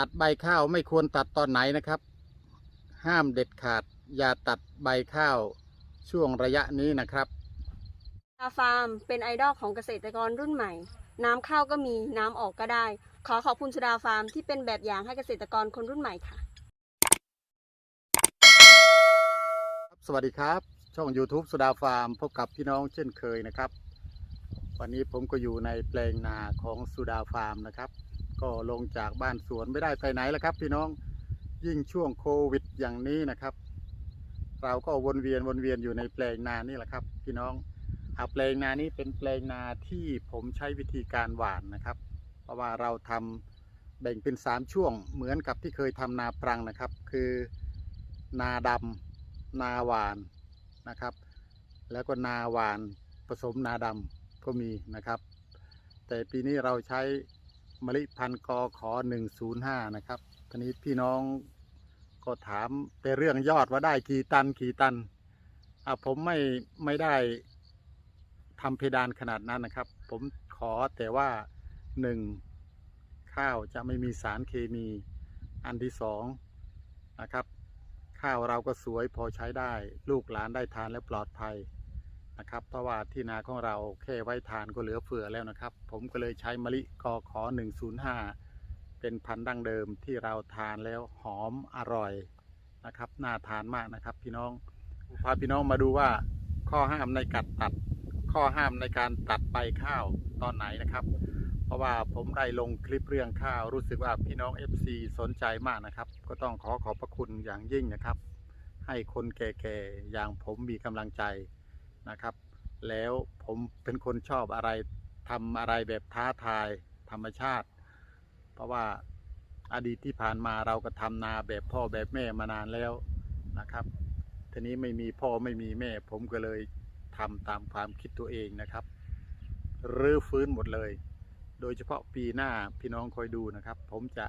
ตัดใบข้าวไม่ควรตัดตอนไหนนะครับ ห้ามเด็ดขาด อย่าตัดใบข้าวช่วงระยะนี้นะครับชาฟาร์มเป็นไอดอลของเกษตรกรรุ่นใหม่ น้ำเข้าก็มีน้ำออกก็ได้ ขอขอบคุณสุดาฟาร์มที่เป็นแบบอย่างให้เกษตรกรคนรุ่นใหม่ค่ะ สวัสดีครับ ช่อง YouTube สุดาฟาร์มพบกับพี่น้องเช่นเคยนะครับ วันนี้ผมก็อยู่ในแปลงนาของสุดาฟาร์มนะครับ ก็ลงจากบ้านสวนไม่ได้ไปไหนแล้วครับ พี่น้องยิ่งช่วงโควิดอย่างนี้นะครับ เราก็วนเวียนวนเวียนอยู่ในแปลงนานี่แหละครับ พี่น้องอาแปลงนานี้เป็นแปลงนาที่ผมใช้วิธีการหว่านนะครับ เพราะว่าเราทำแบ่งเป็นสามช่วงเหมือนกับที่เคยทำนาปรังนะครับ คือนาดำนาหวานนะครับ แล้วก็นาหวานผสมนาดำก็มีนะครับ แต่ปีนี้เราใช้ มะลิพันธ์กอขอ105นะครับทีนี้พี่น้องก็ถามเป็นเรื่องยอดว่าได้กี่ตันกี่ตันอะผมไม่ไม่ได้ทำเพดานขนาดนั้นนะครับ ผมขอแต่ว่าหนึ่งข้าวจะไม่มีสารเคมีอันที่สองนะครับ ข้าวเราก็สวยพอใช้ได้ ลูกหลานได้ทานและปลอดภัย นะครับเพราะว่าที่นาของเราแค่ไว้ทานก็เหลือเฟือแล้วนะครับ ผมก็เลยใช้มะลิกอขอ105 เป็นพันธุ์ดั้งเดิมที่เราทานแล้วหอมอร่อยนะครับน่าทานมากนะครับ พี่น้องพาพี่น้องมาดูว่าข้อห้ามในการตัด ข้อห้ามในการตัดใบข้าวตอนไหนนะครับ เพราะว่าผมได้ลงคลิปเรื่องข้าวรู้สึกว่าพี่น้อง FC สนใจมากนะครับ ก็ต้องขอขอบพระคุณอย่างยิ่งนะครับ ให้คนแก่ๆอย่างผมมีกำลังใจ นะครับ แล้วผมเป็นคนชอบอะไรทำอะไรแบบท้าทายธรรมชาติ เพราะว่าอดีตที่ผ่านมาเราก็ทำนาแบบพ่อแบบแม่มานานแล้วนะครับ ทีนี้ไม่มีพ่อไม่มีแม่ ผมก็เลยทำตามความคิดตัวเองนะครับรื้อฟื้นหมดเลย โดยเฉพาะปีหน้าพี่น้องคอยดูนะครับ ผมจะ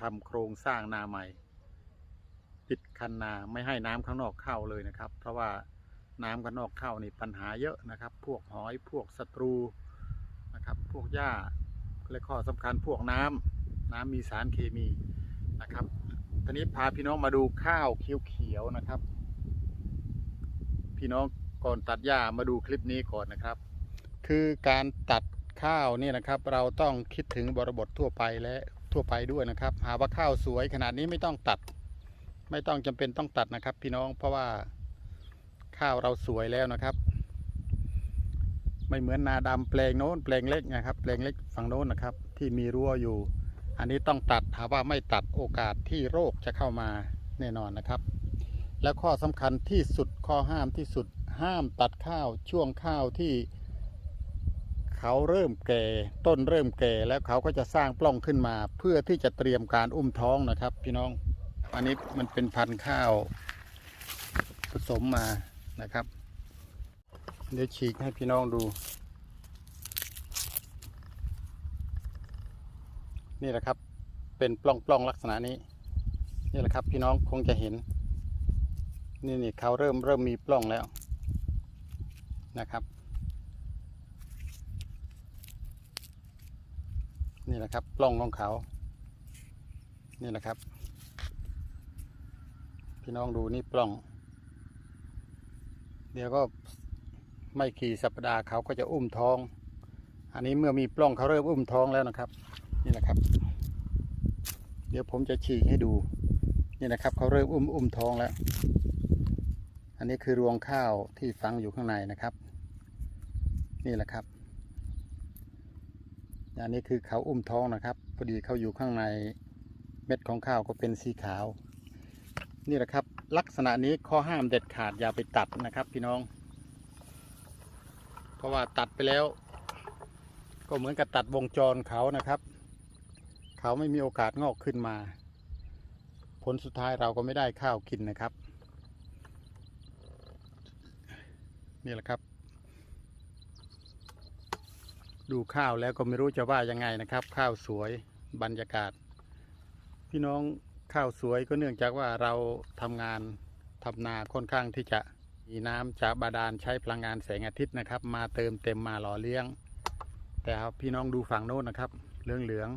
ทำโครงสร้างนาใหม่ ปิดคันนาไม่ให้น้ำข้างนอกเข้าเลยนะครับ เพราะว่า น้ำข้างนอกเข้านี่ปัญหาเยอะนะครับ พวกหอยพวกศัตรูนะครับ พวกหญ้าและข้อสำคัญพวกน้ำน้ำมีสารเคมีนะครับทีนี้พาพี่น้องมาดูข้าวเขียวๆนะครับ พี่น้องก่อนตัดหญ้ามาดูคลิปนี้ก่อนนะครับ คือการตัดข้าวเนี่ยนะครับ เราต้องคิดถึงบริบททั่วไปและทั่วไปด้วยนะครับ หาว่าข้าวสวยขนาดนี้ไม่ต้องตัด ไม่ต้องจำเป็นต้องตัดนะครับ พี่น้องเพราะว่า ข้าวเราสวยแล้วนะครับ ไม่เหมือนนาดำแปลงโน้นแปลงเล็กนะครับ แปลงเล็กฝั่งโน้นนะครับ ที่มีรั้วอยู่ อันนี้ต้องตัดหาว่าไม่ตัดโอกาสที่โรคจะเข้ามาแน่นอนนะครับ แล้วข้อสำคัญที่สุดข้อห้ามที่สุดห้ามตัดข้าวช่วงข้าวที่เขาเริ่มแก่ ต้นเริ่มแก่แล้วเขาก็จะสร้างปล้องขึ้นมา เพื่อที่จะเตรียมการอุ้มท้องนะครับ พี่น้อง อันนี้มันเป็นพันธุ์ข้าวผสมมา นะครับ เดี๋ยวฉีกให้พี่น้องดู นี่แหละครับ เป็นปล้องปล้องๆลักษณะนี้ นี่แหละครับพี่น้องคงจะเห็น นี่นี่เขาเริ่มเริ่มมีปล้องแล้วนะครับ นี่แหละครับปล้องของเขา นี่แหละครับ พี่น้องดูนี่ปล้อง เดี๋ยวก็ไม่ขี่สัปดาห์เขาก็จะอุ้มท้อง อันนี้เมื่อมีปล้องเขาเริ่มอุ้มท้องแล้วนะครับ นี่แหละครับ เดี๋ยวผมจะฉีกให้ดู นี่นะครับเขาเริ่มอุ้มอุ้มท้องแล้ว อันนี้คือรวงข้าวที่ฝังอยู่ข้างในนะครับ นี่แหละครับอันนี้คือเขาอุ้มท้องนะครับพอดีเขาอยู่ข้างในเม็ดของข้าวก็เป็นสีขาว นี่แหละครับ ลักษณะนี้ข้อห้ามเด็ดขาดอย่าไปตัดนะครับพี่น้อง เพราะว่าตัดไปแล้ว ก็เหมือนกับตัดวงจรเขานะครับ เขาไม่มีโอกาสงอกขึ้นมา ผลสุดท้ายเราก็ไม่ได้ข้าวกินนะครับ นี่แหละครับ ดูข้าวแล้วก็ไม่รู้จะว่ายังไงนะครับ ข้าวสวยบรรยากาศ พี่น้อง ข้าวสวยก็เนื่องจากว่าเราทำงานทำนาค่อนข้างที่จะมีน้ำจากบาดาลใช้พลังงานแสงอาทิตย์นะครับ มาเติมเต็มมาหล่อเลี้ยง แต่ครับพี่น้องดูฝั่งโน้นนะครับเหลืองเหลือง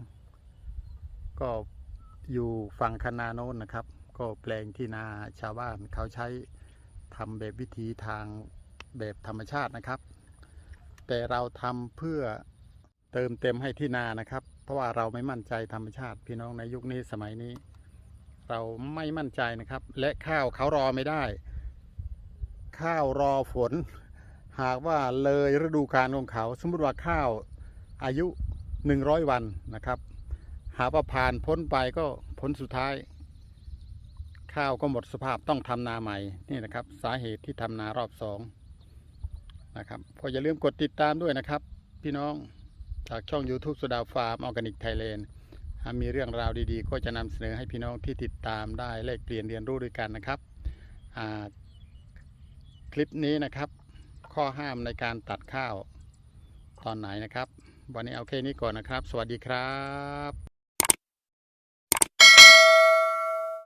ก็อยู่ฝั่งคนาโน้นนะครับ ก็แปลงที่นาชาวบ้านเขาใช้ทำแบบวิธีทางแบบธรรมชาตินะครับ แต่เราทำเพื่อเติมเต็มให้ที่นานะครับ เพราะว่าเราไม่มั่นใจธรรมชาติ พี่น้องในยุคนี้สมัยนี้ เราไม่มั่นใจนะครับ และข้าวเขารอไม่ได้ ข้าวรอฝน หากว่าเลยฤดูกาลของเขา สมมติว่าข้าวอายุ 100 วันนะครับ หากว่าผ่านพ้นไปก็ผลสุดท้าย ข้าวก็หมดสภาพต้องทำนาใหม่นี่นะครับ สาเหตุที่ทำนารอบสองนะครับก็อย่าลืมกดติดตามด้วยนะครับ พี่น้องจากช่อง YouTube สุดาฟาร์มออร์แกนิกไทยแลนด์ มีเรื่องราวดีๆ ก็จะนำเสนอให้พี่น้องที่ติดตามได้แลกเปลี่ยนเรียนรู้ด้วยกันนะครับคลิปนี้นะครับ ข้อห้ามในการตัดข้าวตอนไหนนะครับ วันนี้เอาแค่นี้ก่อนนะครับ สวัสดีครับ